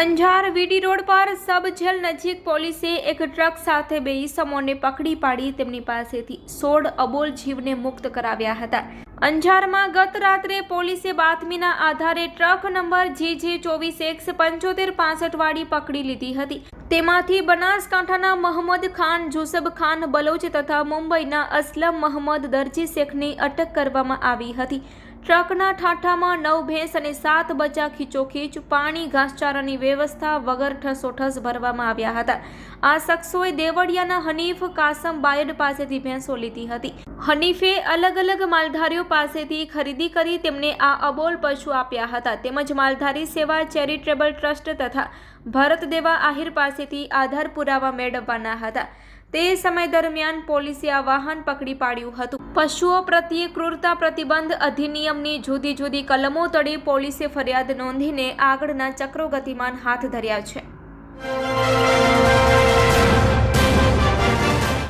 અંજાર વીડી road પર સબ jail નજીક પોલીસે એક ટ્રક સાથે બે ઈસમોને પકડી પાડી તેમની પાસેથી સોળ અબોલ જીવને મુક્ત કરાવ્યા હતા. અંજારમાં ગત રાત્રે પોલીસે બાતમીના આધારે ટ્રક નંબર જી જે ચોવીસ એક્સ પંચોતેર વાળી પકડી લીધી હતી. તેમાંથી બનાસકાંઠાના મોહમ્મદ ખાન, જુસબ ખાન, બલોચ તથા મુંબઈના અસલમ મોહમ્મદ દરજી શેખની અટક કરવામાં આવી હતી. ટ્રકના ઠાઠામાં નવ ભેંસ અને સાત બચ્ચા ખીચોખીચ, પાણી ઘાસચારાની વ્યવસ્થા વગર ઠસોઠસ ભરવામાં આવ્યા હતા. આ શખ્સોએ દેવળિયાના હનીફ કાસમ બાયડ પાસેથી ભેંસો લીધી હતી. હનીફે અલગ અલગ માલધારીઓ પાસેથી ખરીદી કરી તેમને આ અબોલ પશુ આપ્યા હતા. તેમજ માલધારી સેવા ચેરિટેબલ ટ્રસ્ટ તથા ભરત દેવા આહિર પાસેથી આધાર પુરાવા મેળવવાના હતા. તે સમય દરમિયાન પોલીસે આ વાહન પકડી પાડ્યું હતું. પશુઓ પ્રત્યે ક્રૂરતા પ્રતિબંધ અધિનિયમની જુદી જુદી કલમો તળે પોલીસે ફરિયાદ નોંધીને આગળના ચક્રો ગતિમાન હાથ ધર્યા છે.